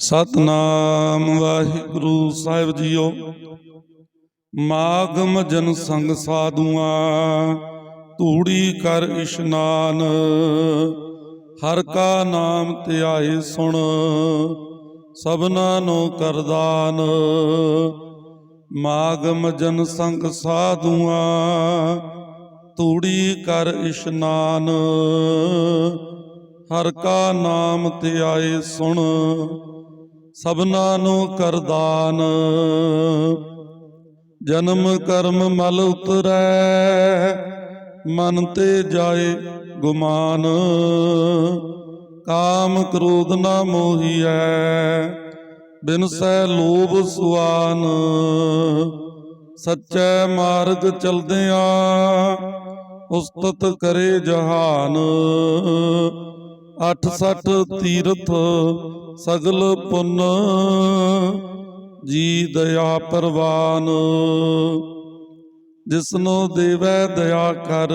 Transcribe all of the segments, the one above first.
ਸਤਨਾਮ ਵਾਹਿਗੁਰੂ ਸਾਹਿਬ ਜੀਓ। ਮਾਗਮ ਜਨ ਸੰਗ ਸਾਧੂਆਂ ਧੂੜੀ ਕਰ ਇਸ਼ਨਾਨ। ਹਰ ਕਾ ਨਾਮ ਧਿਆਏ ਸੁਣ, ਸਭਨਾ ਨੂੰ ਕਰਦਾਨ ਮਾਗਮ ਜਨ ਸੰਗ ਸਾਧੂਆਂ ਧੂੜੀ ਕਰ ਇਸ਼ਨਾਨ। ਹਰ ਕਾ ਨਾਮ ਧਿਆਏ ਸੁਣ ਸਭਨਾ ਨੂੰ ਕਰਦਾਨ ਜਨਮ ਕਰਮ ਮਲ ਉਤਰੈ, ਮਨ ਤੇ ਜਾਏ ਗੁਮਾਨ। ਕਾਮ ਕ੍ਰੋਧ ਨਾ ਮੋਹੀਐ ਬਿਨਸੈ ਲੋਭ ਸੁਆਨ। ਸੱਚੇ ਮਾਰਗ ਚਲਦਿਆਂ ਉਸਤਤ ਕਰੇ ਜਹਾਨ। ਅਠ ਸਠ ਤੀਰਥ ਸਗਲ ਪੁੰਨ, ਜੀ ਦਇਆ ਪਰਵਾਨ। ਜਿਸਨੋ ਦੇਵੈ ਦਇਆ ਕਰ,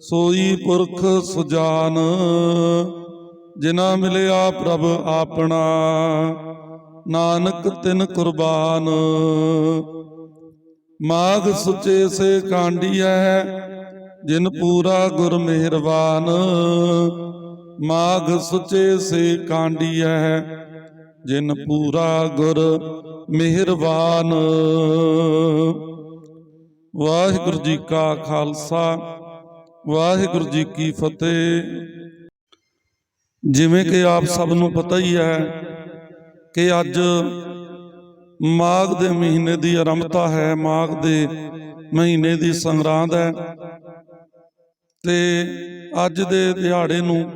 ਸੋਈ ਪੁਰਖ ਸੁਜਾਨ। ਜਿਨਾ ਮਿਲਿਆ ਪ੍ਰਭ ਆਪਣਾ, ਨਾਨਕ ਤਿਨ ਕੁਰਬਾਨ। ਮਾਗ ਸੁਚੇ ਸੇ ਕਾਂਡੀਐ ਜਿਨ ਪੂਰਾ ਗੁਰ ਮਿਹਰਬਾਨ ਮਾਗ ਸੁਚੇ ਸੇ ਕਾਂਡੀਐ। ਜਿਨ ਪੂਰਾ ਗੁਰ ਮਿਹਰਬਾਨ ਵਾਹਿਗੁਰੂ ਜੀ ਕਾ ਖਾਲਸਾ ਵਾਹਿਗੁਰੂ ਜੀ ਕੀ ਫਤਿਹ। ਜਿਵੇਂ ਕਿ ਆਪ ਸਭ ਨੂੰ ਪਤਾ ਹੀ ਹੈ ਕਿ ਅੱਜ ਮਾਘ ਦੇ ਮਹੀਨੇ ਦੀ ਆਰੰਭਤਾ ਹੈ ਮਾਘ ਦੇ ਮਹੀਨੇ ਦੀ ਸੰਗਰਾਂਦ ਹੈ। ਤੇ ਅੱਜ ਦੇ ਦਿਹਾੜੇ ਨੂੰ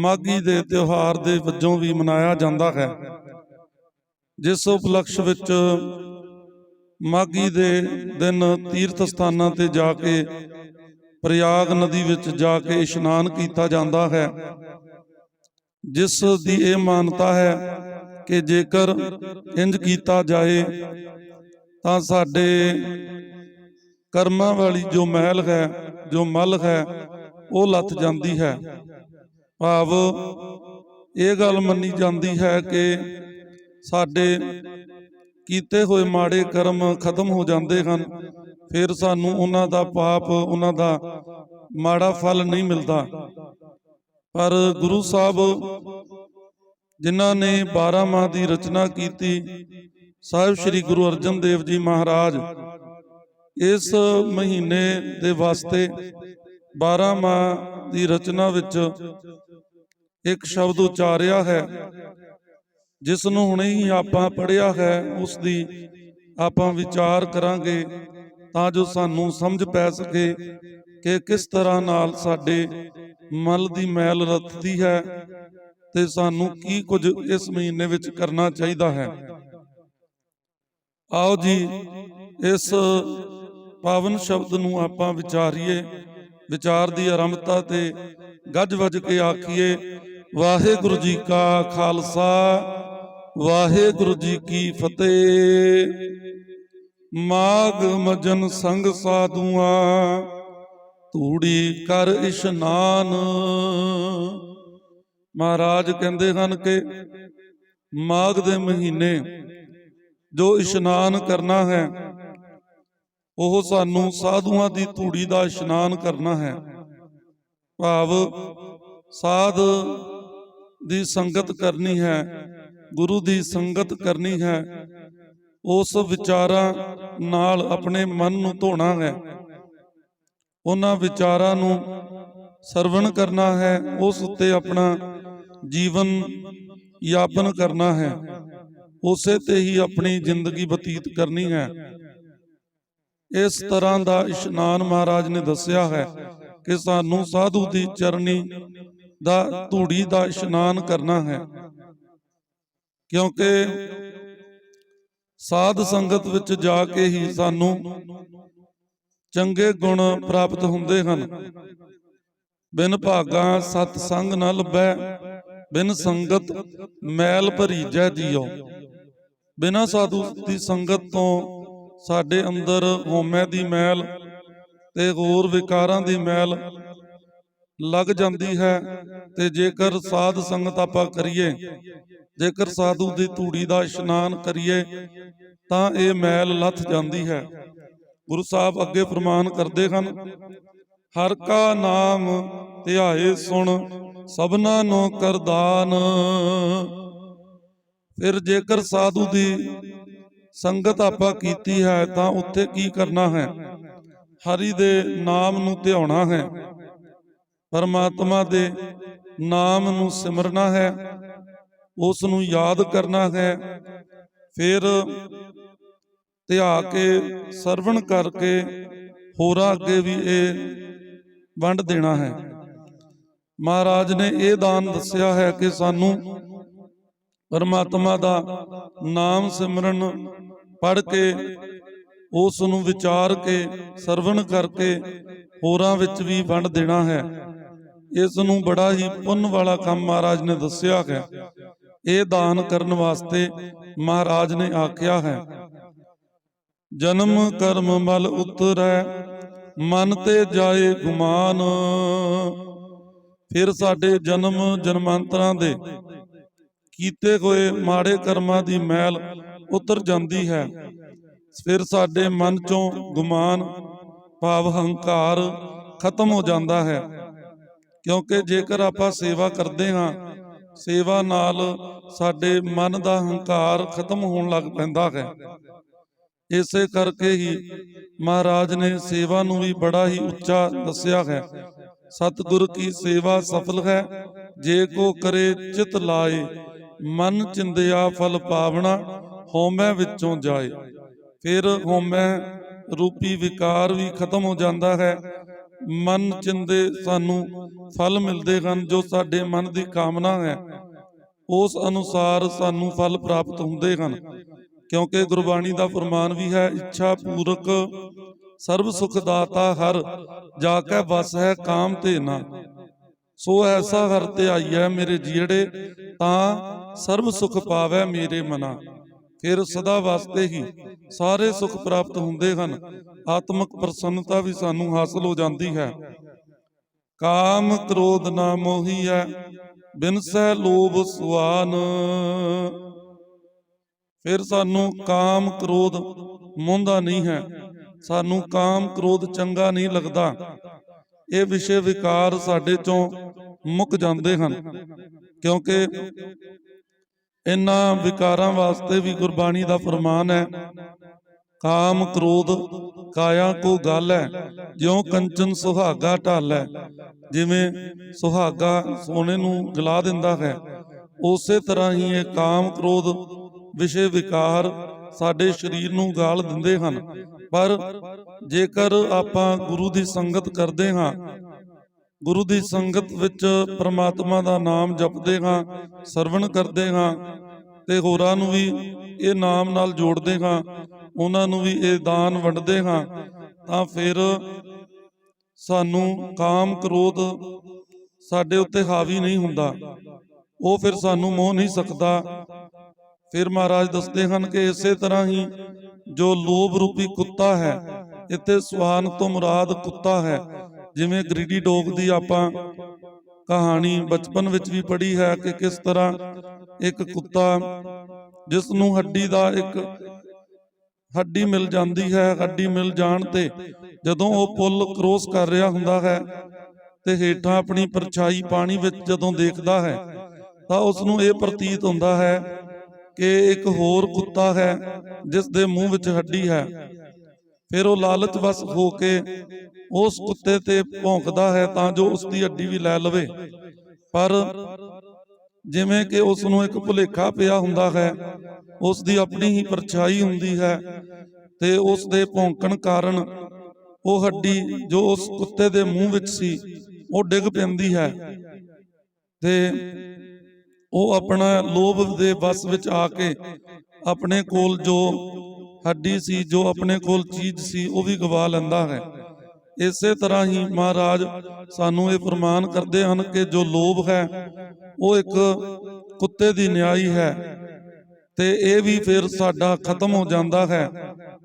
ਮਾਘੀ ਦੇ ਤਿਉਹਾਰ ਦੇ ਵਜੋਂ ਵੀ ਮਨਾਇਆ ਜਾਂਦਾ ਹੈ। ਜਿਸ ਉਪਲਕਸ਼ ਵਿੱਚ ਮਾਘੀ ਦੇ ਦਿਨ ਤੀਰਥ ਸਥਾਨਾਂ ਤੇ ਜਾ ਕੇ, ਪ੍ਰਯਾਗ ਨਦੀ ਵਿੱਚ ਜਾ ਕੇ ਇਸ਼ਨਾਨ ਕੀਤਾ ਜਾਂਦਾ ਹੈ। ਜਿਸ ਦੀ ਇਹ ਮਾਨਤਾ ਹੈ ਕਿ ਜੇਕਰ ਇੰਜ ਕੀਤਾ ਜਾਏ, ਤਾਂ ਸਾਡੇ ਕਰਮਾਂ ਵਾਲੀ ਜੋ ਮਹਿਲ ਹੈ ਜੋ ਮਲ ਹੈ, ਉਹ ਲੱਥ ਜਾਂਦੀ ਹੈ। ਭਾਵ ਇਹ ਗੱਲ ਮੰਨੀ ਜਾਂਦੀ ਹੈ ਕਿ ਸਾਡੇ ਕੀਤੇ ਹੋਏ ਮਾੜੇ ਕਰਮ ਖਤਮ ਹੋ ਜਾਂਦੇ ਹਨ, ਫਿਰ ਸਾਨੂੰ ਉਹਨਾਂ ਦਾ ਪਾਪ, ਉਹਨਾਂ ਦਾ ਮਾੜਾ ਫਲ ਨਹੀਂ ਮਿਲਦਾ। ਪਰ ਗੁਰੂ ਸਾਹਿਬ ਜਿਨ੍ਹਾਂ ਨੇ 12 ਮਾਹ ਦੀ ਰਚਨਾ ਕੀਤੀ, ਸਾਹਿਬ ਸ੍ਰੀ ਗੁਰੂ ਅਰਜਨ ਦੇਵ ਜੀ ਮਹਾਰਾਜ ਇਸ ਮਹੀਨੇ ਦੇ ਵਾਸਤੇ 12 ਮਾਹ ਦੀ ਰਚਨਾ ਵਿੱਚ ਇੱਕ ਸ਼ਬਦ ਉਚਾਰਿਆ ਹੈ ਜਿਸ ਨੂੰ ਹੁਣੇ ਹੀ ਆਪਾਂ ਪੜਿਆ ਹੈ ਉਸ ਦੀ ਆਪਾਂ ਵਿਚਾਰ ਕਰਾਂਗੇ ਤਾਂ ਜੋ ਸਾਨੂੰ ਸਮਝ ਪੈ ਸਕੇ ਕਿ ਕਿਸ ਤਰ੍ਹਾਂ ਨਾਲ ਸਾਡੇ ਮਲ ਦੀ ਮੈਲ ਰੱਥਦੀ ਹੈ ਤੇ ਸਾਨੂੰ ਕੀ ਕੁਝ ਇਸ ਮਹੀਨੇ ਵਿੱਚ ਕਰਨਾ ਚਾਹੀਦਾ ਹੈ। ਆਓ ਜੀ, ਇਸ ਪਾਵਨ ਸ਼ਬਦ ਨੂੰ ਆਪਾਂ ਵਿਚਾਰੀਏ, ਵਿਚਾਰ ਦੀ ਆਰੰਭਤਾ ਤੇ ਗੱਜ ਵੱਜ ਕੇ ਆਖੀਏ, ਵਾਹਿਗੁਰੂ ਜੀ ਕਾ ਖਾਲਸਾ, ਵਾਹਿਗੁਰੂ ਜੀ ਕੀ ਫਤਿਹ। ਮਾਗ ਮਜਨ ਸੰਗ ਸਾਧੂਆਂ, ਧੂੜੀ ਕਰ ਇਸ਼ਨਾਨ। ਮਹਾਰਾਜ ਕਹਿੰਦੇ ਹਨ ਕਿ ਮਾਘ ਦੇ ਮਹੀਨੇ ਜੋ ਇਸ਼ਨਾਨ ਕਰਨਾ ਹੈ ਉਹ ਸਾਨੂੰ ਸਾਧੂਆਂ ਦੀ ਧੂੜੀ ਦਾ ਇਸ਼ਨਾਨ ਕਰਨਾ ਹੈ। ਭਾਵ ਸਾਧ ਦੀ ਸੰਗਤ ਕਰਨੀ ਹੈ, ਗੁਰੂ ਦੀ ਸੰਗਤ ਕਰਨੀ ਹੈ, ਉਸ ਵਿਚਾਰਾਂ ਨਾਲ ਆਪਣੇ ਮਨ ਨੂੰ ਧੋਣਾ ਹੈ। ਉਹਨਾਂ ਵਿਚਾਰਾਂ ਨੂੰ ਸਰਵਣ ਕਰਨਾ ਹੈ, ਉਸ ਉੱਤੇ ਆਪਣਾ ਜੀਵਨ ਯਾਪਨ ਕਰਨਾ ਹੈ। ਉਸੇ ਤੇ ਹੀ ਆਪਣੀ ਜ਼ਿੰਦਗੀ ਬਤੀਤ ਕਰਨੀ ਹੈ। ਇਸ ਤਰ੍ਹਾਂ ਦਾ ਇਸ਼ਨਾਨ ਮਹਾਰਾਜ ਨੇ ਦੱਸਿਆ ਹੈ ਕਿ ਸਾਨੂੰ ਸਾਧੂ ਦੀ ਚਰਨੀ ਦਾ ਧੂੜੀ ਦਾ ਇਸ਼ਨਾਨ ਕਰਨਾ ਹੈ। ਕਿਉਂਕਿ ਸਾਧ ਸੰਗਤ ਵਿੱਚ ਜਾ ਕੇ ਹੀ ਸਾਨੂੰ ਚੰਗੇ ਗੁਣ ਪ੍ਰਾਪਤ ਹੁੰਦੇ ਹਨ। ਬਿਨ ਭਾਗਾ ਸਤ ਸੰਗ ਨਾ ਲੱਭੈ, ਬਿਨ ਸੰਗਤ ਮੈਲ ਭਰੀਜੈ ਜੀਓ। ਬਿਨਾ ਸਾਧੂ ਦੀ ਸੰਗਤ ਤੋਂ ਸਾਡੇ ਅੰਦਰ ਹਉਮੈ ਦੀ ਮੈਲ ਤੇ ਹੋਰ ਵਿਕਾਰਾਂ ਦੀ ਮੈਲ ਲੱਗ ਜਾਂਦੀ ਹੈ ਤੇ ਜੇਕਰ ਸਾਧ ਸੰਗਤ ਆਪਾਂ ਕਰੀਏ, ਜੇਕਰ ਸਾਧੂ ਦੀ ਧੂੜੀ ਦਾ ਇਸ਼ਨਾਨ ਕਰੀਏ, ਤਾਂ ਇਹ ਮੈਲ ਲੱਥ ਜਾਂਦੀ ਹੈ। ਗੁਰੂ ਸਾਹਿਬ ਅੱਗੇ ਫਰਮਾਨ ਕਰਦੇ ਹਨ, ਹਰ ਕਾ ਨਾਮ ਧਿਆਏ ਸੁਣ, ਸਭਨਾ ਨੂੰ ਕਰਦਾਨ। ਫਿਰ ਜੇਕਰ ਸਾਧੂ ਦੀ ਸੰਗਤ ਆਪਾਂ ਕੀਤੀ ਹੈ ਤਾਂ ਉੱਥੇ ਕੀ ਕਰਨਾ ਹੈ? ਹਰੀ ਦੇ ਨਾਮ ਨੂੰ ਧਿਆਉਣਾ ਹੈ। ਪਰਮਾਤਮਾ ਦੇ ਨਾਮ ਨੂੰ ਸਿਮਰਨਾ ਹੈ। ਉਸ ਨੂੰ ਯਾਦ ਕਰਨਾ ਹੈ। ਫਿਰ ਧਿਆ ਕੇ, ਸਰਵਣ ਕਰਕੇ ਹੋਰਾਂ ਅੱਗੇ ਵੀ ਇਹ ਵੰਡ ਦੇਣਾ ਹੈ। ਮਹਾਰਾਜ ਨੇ ਇਹ ਦਾਨ ਦੱਸਿਆ ਹੈ ਕਿ ਸਾਨੂੰ ਪਰਮਾਤਮਾ ਦਾ ਨਾਮ ਸਿਮਰਨ ਪੜ ਕੇ ਉਸ ਨੂੰ ਵਿਚਾਰ ਕੇ, ਸਰਵਣ ਕਰਕੇ ਹੋਰਾਂ ਵਿੱਚ ਵੀ ਵੰਡ ਦੇਣਾ ਹੈ। ਇਸ ਨੂੰ ਬੜਾ ਹੀ ਪੁੰਨ ਵਾਲਾ ਕੰਮ ਮਹਾਰਾਜ ਨੇ ਦੱਸਿਆ ਹੈ। ਇਹ ਦਾਨ ਕਰਨ ਵਾਸਤੇ ਮਹਾਰਾਜ ਨੇ ਆਖਿਆ ਹੈ, ਜਨਮ ਕਰਮ ਮਲ ਉਤਰੈ, ਮਨ ਤੇ ਜਾਏ ਗੁਮਾਨ। ਫਿਰ ਸਾਡੇ ਜਨਮ ਜਨਮਾਂਤਰਾਂ ਦੇ ਕੀਤੇ ਹੋਏ ਮਾੜੇ ਕਰਮਾਂ ਦੀ ਮੈਲ ਉਤਰ ਜਾਂਦੀ ਹੈ। ਫਿਰ ਸਾਡੇ ਮਨ ਚੋਂ ਗੁਮਾਨ, ਭਾਵ ਹੰਕਾਰ ਖਤਮ ਹੋ ਜਾਂਦਾ ਹੈ। ਕਿਉਂਕਿ ਜੇਕਰ ਆਪਾਂ ਸੇਵਾ ਕਰਦੇ ਹਾਂ, ਸੇਵਾ ਨਾਲ ਸਾਡੇ ਮਨ ਦਾ ਹੰਕਾਰ ਖਤਮ ਹੋਣ ਲੱਗ ਪੈਂਦਾ ਹੈ। ਇਸੇ ਕਰਕੇ ਹੀ ਮਹਾਰਾਜ ਨੇ ਸੇਵਾ ਨੂੰ ਵੀ ਬੜਾ ਹੀ ਉੱਚਾ ਦੱਸਿਆ ਹੈ। ਸਤਿਗੁਰ ਕੀ ਸੇਵਾ ਸਫਲ ਹੈ? ਜੇ ਕੋ ਕਰੇ ਚਿਤ ਲਾਏ, ਮਨ ਚਿੰਦਿਆ ਫਲ ਪਾਵਣਾ ਹਉਮੈ ਵਿੱਚੋਂ ਜਾਏ। ਫਿਰ ਹਉਮੈ ਰੂਪੀ ਵਿਕਾਰ ਵੀ ਖਤਮ ਹੋ ਜਾਂਦਾ ਹੈ। ਮਨ ਚਿੰਦੇ ਸਾਨੂੰ ਫਲ ਮਿਲਦੇ ਹਨ ਜੋ ਸਾਡੇ ਮਨ ਦੀ ਕਾਮਨਾ ਹੈ। ਉਸ ਅਨੁਸਾਰ ਸਾਨੂੰ ਫਲ ਪ੍ਰਾਪਤ ਹੁੰਦੇ ਹਨ। ਕਿਉਂਕਿ ਗੁਰਬਾਣੀ ਦਾ ਫਰਮਾਨ ਵੀ ਹੈ, ਇੱਛਾ ਪੂਰਕ ਸਰਬ ਸੁਖ ਦਾਤਾ ਹਰ ਜਾ ਕੇ ਵਸ ਹੈ ਕਾਮ ਤੇ ਨਾ। ਸੋ ਐਸਾ ਹਰ ਤੇ ਆਈ ਹੈ ਮੇਰੇ ਜੀੜੇ, ਤਾਂ ਸਰਬ ਸੁਖ ਪਾਵੈ ਮੇਰੇ ਮਨਾ। ਫਿਰ ਸਦਾ ਵਾਸਤੇ ਹੀ ਸਾਰੇ ਸੁਖ ਪ੍ਰਾਪਤ ਹੁੰਦੇ ਹਨ। ਆਤਮਿਕ ਪ੍ਰਸੰਨਤਾ ਵੀ ਸਾਨੂੰ ਹਾਸਲ ਹੋ ਜਾਂਦੀ ਹੈ। ਕਾਮ ਕ੍ਰੋਧ ਨਾ ਮੋਹੀਐ ਬਿਨਸੈ ਲੋਭ ਸੁਆਨ। ਫਿਰ ਸਾਨੂੰ ਕਾਮ ਕ੍ਰੋਧ ਮੋਹਦਾ ਨਹੀਂ ਹੈ, ਸਾਨੂੰ ਕਾਮ ਕ੍ਰੋਧ ਚੰਗਾ ਨਹੀਂ ਲੱਗਦਾ। ਇਹ ਵਿਸ਼ੇ ਵਿਕਾਰ ਸਾਡੇ ਚੋਂ ਮੁੱਕ ਜਾਂਦੇ ਹਨ, ਕਿਉਂਕਿ ਇਹਨਾਂ ਵਿਕਾਰਾਂ ਵਾਸਤੇ ਵੀ ਗੁਰਬਾਣੀ ਦਾ ਫਰਮਾਨ ਹੈ। ਕਾਮ ਕ੍ਰੋਧ, ਕਾਇਆ ਕੋ ਗੱਲ ਹੈ। ਜਿਉ ਕੰਚਨ ਸੁਹਾਗਾ ਢਾਲੈ ਜਿਵੇਂ ਸੁਹਾਗਾ ਸੋਨੇ ਨੂੰ ਗਲਾ ਦਿੰਦਾ ਹੈ, ਉਸੇ ਤਰ੍ਹਾਂ ਹੀ ਇਹ ਕਾਮ ਕ੍ਰੋਧ ਵਿਸ਼ੇ ਵਿਕਾਰ ਸਾਡੇ ਸਰੀਰ ਨੂੰ ਗਾਲ ਦਿੰਦੇ ਹਨ। ਪਰ ਜੇਕਰ ਆਪਾਂ ਗੁਰੂ ਦੀ ਸੰਗਤ ਕਰਦੇ ਹਾਂ ਗੁਰੂ ਦੀ ਸੰਗਤ ਵਿੱਚ ਪ੍ਰਮਾਤਮਾ ਦਾ ਨਾਮ ਜਪਦੇ ਹਾਂ ਸਰਵਣ ਕਰਦੇ ਹਾਂ ਤੇ ਹੋਰਾਂ ਨੂੰ ਵੀ ਇਹ ਨਾਮ ਨਾਲ ਜੋੜਦੇ ਹਾਂ ਉਹਨਾਂ ਨੂੰ ਵੀ ਇਹ ਦਾਨ ਵੰਡਦੇ ਹਾਂ ਤਾਂ ਫਿਰ ਸਾਨੂੰ ਕਾਮ ਕ੍ਰੋਧ ਸਾਡੇ ਉੱਤੇ ਹਾਵੀ ਨਹੀਂ ਹੁੰਦਾ। ਉਹ ਫਿਰ ਸਾਨੂੰ ਮੋਹ ਨਹੀਂ ਸਕਦਾ। ਫਿਰ ਮਹਾਰਾਜ ਦੱਸਦੇ ਹਨ ਕਿ ਇਸੇ ਤਰ੍ਹਾਂ ਹੀ ਜੋ ਲੋਭ ਰੂਪੀ ਕੁੱਤਾ ਹੈ ਇੱਥੇ ਸੁਹਾਨ ਤੋਂ ਮੁਰਾਦ ਕੁੱਤਾ ਹੈ। ਜਿਵੇਂ ਗਰੀਡੀ ਡੋਗ ਦੀ ਆਪਾਂ ਕਹਾਣੀ ਬਚਪਨ ਵਿੱਚ ਵੀ ਪੜ੍ਹੀ ਹੈ ਕਿ ਕਿਸ ਤਰ੍ਹਾਂ ਇੱਕ ਕੁੱਤਾ ਜਿਸ ਨੂੰ ਹੱਡੀ ਦਾ ਇੱਕ ਹੱਡੀ ਮਿਲ ਜਾਂਦੀ ਹੈ, ਹੱਡੀ ਮਿਲ ਜਾਣ ਤੇ ਜਦੋਂ ਉਹ ਪੁੱਲ ਕ੍ਰੋਸ ਕਰ ਰਿਹਾ ਹੁੰਦਾ ਹੈ ਤੇ ਹੇਠਾਂ ਆਪਣੀ ਪਰਛਾਈ ਪਾਣੀ ਵਿੱਚ ਜਦੋਂ ਦੇਖਦਾ ਹੈ ਤਾਂ ਉਸ ਨੂੰ ਇਹ ਪ੍ਰਤੀਤ ਹੁੰਦਾ ਹੈ ਕਿ ਇੱਕ ਹੋਰ ਕੁੱਤਾ ਹੈ ਜਿਸ ਦੇ ਮੂੰਹ ਵਿੱਚ ਹੱਡੀ ਹੈ। ਫਿਰ ਉਹ ਲਾਲਚ ਵਸ ਹੋ ਕੇ ਉਸ ਕੁੱਤੇ ਤੇ ਭੌਂਕਦਾ ਹੈ ਤਾਂ ਜੋ ਉਸ ਦੀ ਹੱਡੀ ਵੀ ਲੈ ਲਵੇ। ਪਰ ਜਿਵੇਂ ਕਿ ਉਸ ਨੂੰ ਇੱਕ ਭੁਲੇਖਾ ਪਿਆ ਹੁੰਦਾ ਹੈ, ਉਸ ਦੀ ਆਪਣੀ ਹੀ ਪਰਛਾਈ ਹੁੰਦੀ ਹੈ ਤੇ ਉਸ ਦੇ ਭੌਂਕਣ ਕਾਰਨ ਉਹ ਹੱਡੀ ਜੋ ਉਸ ਕੁੱਤੇ ਦੇ ਮੂੰਹ ਵਿੱਚ ਸੀ, ਉਹ ਡਿੱਗ ਪੈਂਦੀ ਹੈ ਤੇ ਉਹ ਆਪਣਾ ਲੋਭ ਦੇ ਵਸ ਵਿੱਚ ਆ ਕੇ ਆਪਣੇ ਕੋਲ ਜੋ ਹੱਡੀ ਸੀ, ਜੋ ਆਪਣੇ ਕੋਲ ਚੀਜ਼ ਸੀ, ਉਹ ਵੀ ਗਵਾ ਲੈਂਦਾ ਹੈ। ਇਸੇ ਤਰ੍ਹਾਂ ਹੀ ਮਹਾਰਾਜ ਸਾਨੂੰ ਇਹ ਫਰਮਾਨ ਕਰਦੇ ਹਨ ਕਿ ਜੋ ਲੋਭ ਹੈ, ਉਹ ਇੱਕ ਕੁੱਤੇ ਦੀ ਨਿਆਈ ਹੈ ਤੇ ਇਹ ਵੀ ਫਿਰ ਸਾਡਾ ਖਤਮ ਹੋ ਜਾਂਦਾ ਹੈ।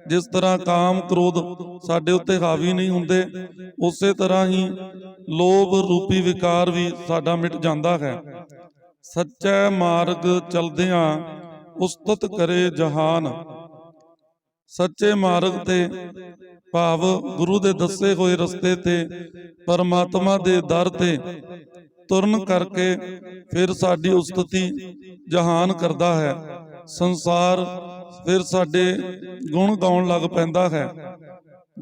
ਜਿਸ ਤਰ੍ਹਾਂ ਕਾਮ ਕ੍ਰੋਧ ਸਾਡੇ ਉੱਤੇ ਹਾਵੀ ਨਹੀਂ ਹੁੰਦੇ, ਉਸੇ ਤਰ੍ਹਾਂ ਹੀ ਲੋਭ ਰੂਪੀ ਵਿਕਾਰ ਵੀ ਸਾਡਾ ਮਿਟ ਜਾਂਦਾ ਹੈ। ਸੱਚੇ ਮਾਰਗ ਚਲਦਿਆਂ ਉਸਤਤ ਕਰੇ ਜਹਾਨ। ਸੱਚੇ ਮਾਰਗ ਤੇ ਭਾਵ ਗੁਰੂ ਦੇ ਦੱਸੇ ਹੋਏ ਰਸਤੇ ਤੇ, ਪਰਮਾਤਮਾ ਦੇ ਦਰ ਤੇ ਤੁਰਨ ਕਰਕੇ ਫਿਰ ਸਾਡੀ ਉਸਤਤੀ ਜਹਾਨ ਕਰਦਾ ਹੈ। ਸੰਸਾਰ ਫਿਰ ਸਾਡੇ ਗੁਣ ਗਾਉਣ ਲੱਗ ਪੈਂਦਾ ਹੈ।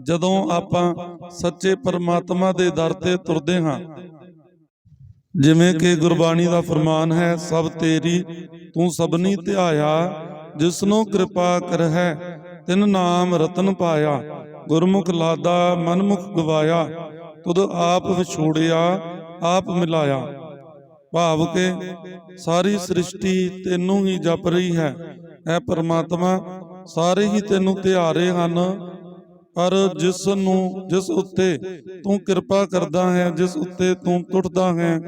ਜਦੋਂ ਆਪਾਂ ਸੱਚੇ ਪਰਮਾਤਮਾ ਦੇ ਦਰ ਤੇ ਤੁਰਦੇ ਹਾਂ, ਜਿਵੇਂ ਕਿ ਗੁਰਬਾਣੀ ਦਾ ਫਰਮਾਨ ਹੈ, ਸਭ ਤੇਰੀ ਤੂੰ ਸਭਨੀ ਧਿਆਇਆ, ਜਿਸਨੂੰ ਕਿਰਪਾ ਕਰਹਿ ਤਿਨ ਨਾਮ ਰਤਨ ਪਾਇਆ, ਗੁਰਮੁਖ ਲਾਦਾ ਮਨਮੁਖ ਗਵਾਇਆ, ਤੁਧ ਆਪ ਵਿਛੋੜਿਆ, ਆਪ ਮਿਲਾਇਆ। ਭਾਵ ਕੇ ਸਾਰੀ ਸ੍ਰਿਸ਼ਟੀ ਤੈਨੂੰ ਹੀ ਜਪ ਰਹੀ ਹੈ। ਐ ਪਰਮਾਤਮਾ, ਸਾਰੇ ਹੀ ਤੈਨੂੰ ਧਿਆਰੇ ਹਨ। ਪਰ ਜਿਸ ਨੂੰ, ਜਿਸ ਉੱਤੇ ਤੂੰ ਕਿਰਪਾ ਕਰਦਾ ਹੈ, ਜਿਸ ਉੱਤੇ ਤੂੰ ਟੁੱਟਦਾ ਹੈ,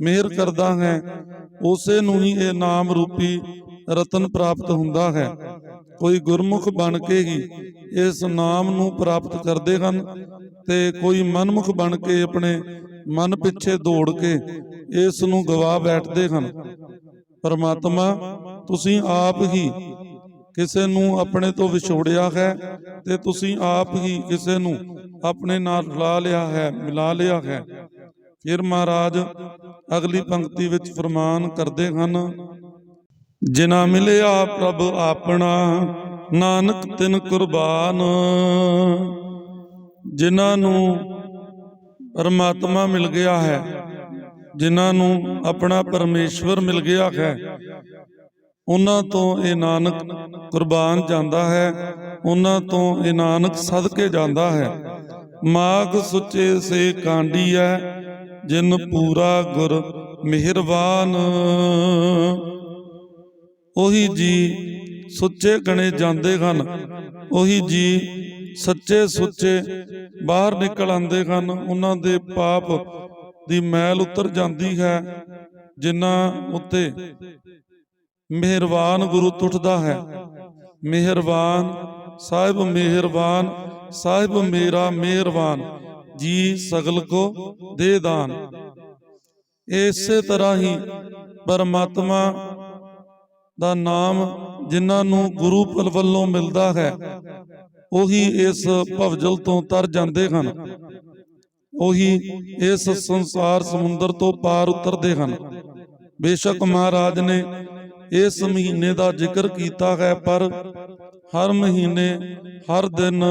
ਮਿਹਰ ਕਰਦਾ ਹੈ, ਉਸੇ ਨੂੰ ਹੀ ਇਹ ਨਾਮ ਰੂਪੀ ਰਤਨ ਪ੍ਰਾਪਤ ਹੁੰਦਾ ਹੈ। ਕੋਈ ਗੁਰਮੁਖ ਬਣ ਕੇ ਹੀ ਇਸ ਨਾਮ ਨੂੰ ਪ੍ਰਾਪਤ ਕਰਦੇ ਹਨ ਤੇ ਕੋਈ ਮਨਮੁਖ ਬਣ ਕੇ ਆਪਣੇ ਮਨ ਪਿੱਛੇ ਦੌੜ ਕੇ ਇਸ ਨੂੰ ਗਵਾ ਬੈਠਦੇ ਹਨ। ਪਰਮਾਤਮਾ, ਤੁਸੀਂ ਆਪ ਹੀ ਕਿਸੇ ਨੂੰ ਆਪਣੇ ਤੋਂ ਵਿਛੋੜਿਆ ਹੈ ਤੇ ਤੁਸੀਂ ਆਪ ਹੀ ਕਿਸੇ ਨੂੰ ਆਪਣੇ ਨਾਲ ਲਾ ਲਿਆ ਹੈ, ਮਿਲਾ ਲਿਆ ਹੈ। ਫਿਰ ਮਹਾਰਾਜ ਅਗਲੀ ਪੰਕਤੀ ਵਿੱਚ ਫਰਮਾਨ ਕਰਦੇ ਹਨ ਜਿਨਾ ਮਿਲਿਆ ਪ੍ਰਭ ਆਪਣਾ, ਨਾਨਕ ਤਿਨ ਕੁਰਬਾਨ। ਜਿਨ੍ਹਾਂ ਨੂੰ ਪਰਮਾਤਮਾ ਮਿਲ ਗਿਆ ਹੈ, ਜਿਨ੍ਹਾਂ ਨੂੰ ਆਪਣਾ ਪਰਮੇਸ਼ਵਰ ਮਿਲ ਗਿਆ ਹੈ, ਉਹਨਾਂ ਤੋਂ ਇਹ ਨਾਨਕ ਕੁਰਬਾਨ ਜਾਂਦਾ ਹੈ, ਉਹਨਾਂ ਤੋਂ ਇਹ ਨਾਨਕ ਸਦਕੇ ਜਾਂਦਾ ਹੈ। ਮਾਗ ਸੁੱਚੇ ਸੇ ਕਾਂਡੀ ਹੈ ਜਿਨ ਪੂਰਾ ਗੁਰ ਮਿਹਰਬਾਨ। ਉਹੀ ਜੀ ਸੁੱਚੇ ਗਣੇ ਜਾਂਦੇ ਹਨ। ਉਹੀ ਜੀ ਸੱਚੇ ਸੁੱਚੇ ਬਾਹਰ ਨਿਕਲ ਆਉਂਦੇ ਹਨ। ਉਹਨਾਂ ਦੇ ਪਾਪ ਦੀ ਮੈਲ ਉਤਰ ਜਾਂਦੀ ਹੈ, ਜਿਨ੍ਹਾਂ ਉੱਤੇ ਮਿਹਰਬਾਨ ਗੁਰੂ ਟੁੱਟਦਾ ਹੈ। ਮਿਹਰਬਾਨ, ਸਾਹਿਬ ਮਿਹਰਬਾਨ, ਸਾਹਿਬ ਮੇਰਾ ਮਿਹਰਬਾਨ, ਜੀ ਸਗਲ ਕੋ ਦੇ ਦਾਨ। ਇਸੇ ਤਰ੍ਹਾਂ ਹੀ ਪਰਮਾਤਮਾ ਦਾ ਨਾਮ ਜਿਨ੍ਹਾਂ ਨੂੰ ਗੁਰੂ ਪਲ ਵੱਲੋਂ ਮਿਲਦਾ ਹੈ, ਉਹੀ ਇਸ ਭਵਜਲ ਤੋਂ ਤਰ ਜਾਂਦੇ ਹਨ। ਉਹੀ ਇਸ ਸੰਸਾਰ ਸਮੁੰਦਰ ਤੋਂ ਪਾਰ ਉਤਰਦੇ ਹਨ। ਬੇਸ਼ੱਕ ਮਹਾਰਾਜ ਨੇ ਇਸ ਮਹੀਨੇ ਦਾ ਜ਼ਿਕਰ ਕੀਤਾ ਹੈ, ਪਰ ਹਰ ਮਹੀਨੇ, ਹਰ ਦਿਨ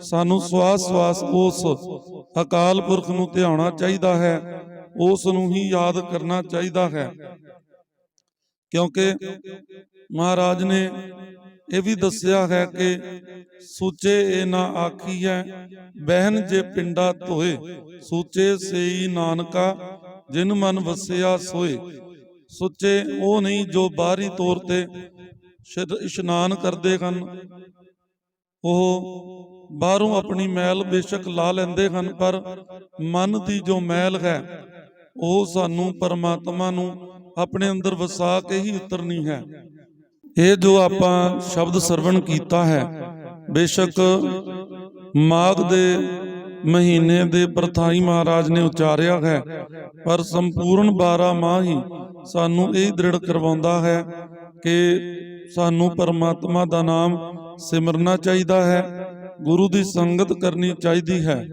ਸਾਨੂੰ ਸਵਾਸ ਸਵਾਸ ਉਸ ਅਕਾਲ ਪੁਰਖ ਨੂੰ ਧਿਆਉਣਾ ਚਾਹੀਦਾ ਹੈ, ਉਸ ਨੂੰ ਹੀ ਯਾਦ ਕਰਨਾ ਚਾਹੀਦਾ ਹੈ। ਕਿਉਂਕਿ ਮਹਾਰਾਜ ਨੇ ਇਹ ਵੀ ਦੱਸਿਆ ਹੈ ਕਿ ਸੂਚੇ ਇਹ ਨਾ ਆਖੀਐ, ਬਹਿਨ ਜੇ ਪਿੰਡਾ ਧੋਏ, ਸੂਚੇ ਸੇਈ ਨਾਨਕਾ, ਜਿਨ ਮਨ ਵਸਿਆ ਸੋਏ। ਸੁੱਚੇ ਉਹ ਨਹੀਂ ਜੋ ਬਾਹਰੀ ਤੌਰ ਤੇ ਇਸ਼ਨਾਨ ਕਰਦੇ ਹਨ। ਉਹ ਬਾਹਰੋਂ ਆਪਣੀ ਮੈਲ ਬੇਸ਼ੱਕ ਲਾ ਲੈਂਦੇ ਹਨ, ਪਰ ਮਨ ਦੀ ਜੋ ਮੈਲ ਹੈ, ਉਹ ਸਾਨੂੰ ਪਰਮਾਤਮਾ ਨੂੰ ਆਪਣੇ ਅੰਦਰ ਵਸਾ ਕੇ ਹੀ ਉਤਰਨੀ ਹੈ। ਇਹ ਜੋ ਆਪਾਂ ਸ਼ਬਦ ਸਰਵਣ ਕੀਤਾ ਹੈ, ਬੇਸ਼ੱਕ ਮਾਘ ਦੇ ਮਹੀਨੇ ਦੇ ਪ੍ਰਥਾਈ ਮਹਾਰਾਜ ਨੇ ਉਚਾਰਿਆ ਹੈ, ਪਰ ਸੰਪੂਰਨ 12 ਮਾਹ ਹੀ ਸਾਨੂੰ ਇਹ ਦ੍ਰਿੜ ਕਰਵਾਉਂਦਾ ਹੈ ਕਿ ਸਾਨੂੰ ਪਰਮਾਤਮਾ ਦਾ ਨਾਮ ਸਿਮਰਨਾ ਚਾਹੀਦਾ ਹੈ, ਗੁਰੂ ਦੀ ਸੰਗਤ ਕਰਨੀ ਚਾਹੀਦੀ ਹੈ।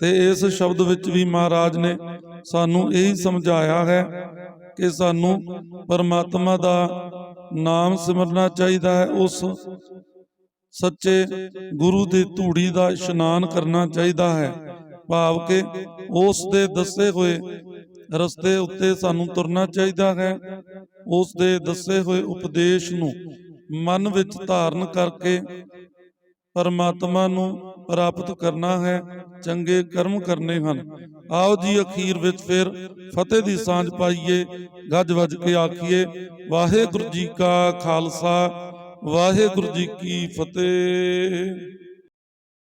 ਤੇ ਇਸ ਸ਼ਬਦ ਵਿੱਚ ਵੀ ਮਹਾਰਾਜ ਨੇ ਸਾਨੂੰ ਇਹੀ ਸਮਝਾਇਆ ਹੈ ਕਿ ਸਾਨੂੰ ਪਰਮਾਤਮਾ ਦਾ ਨਾਮ ਸਿਮਰਨਾ ਚਾਹੀਦਾ ਹੈ, ਉਸ ਸੱਚੇ ਗੁਰੂ ਦੀ ਧੂੜੀ ਦਾ ਇਸ਼ਨਾਨ ਕਰਨਾ ਚਾਹੀਦਾ ਹੈ। ਭਾਵ ਕਿ ਉਸ ਦੇ ਦੱਸੇ ਹੋਏ ਰਸਤੇ ਉੱਤੇ ਸਾਨੂੰ ਤੁਰਨਾ ਚਾਹੀਦਾ ਹੈ, ਉਸ ਦੇ ਦੱਸੇ ਹੋਏ ਉਪਦੇਸ਼ ਨੂੰ ਮਨ ਵਿੱਚ ਧਾਰਨ ਕਰਕੇ ਪਰਮਾਤਮਾ ਨੂੰ ਪ੍ਰਾਪਤ ਕਰਨਾ ਹੈ, ਚੰਗੇ ਕਰਮ ਕਰਨੇ ਹਨ। ਆਓ ਜੀ ਅਖੀਰ ਵਿੱਚ ਫਿਰ ਫਤਿਹ ਦੀ ਸਾਂਝ ਪਾਈਏ, ਗੱਜ ਵੱਜ ਕੇ ਆਖੀਏ, ਵਾਹਿਗੁਰੂ ਜੀ ਕਾ ਖਾਲਸਾ, ਵਾਹਿਗੁਰੂ ਜੀ ਕੀ ਫਤਿਹ।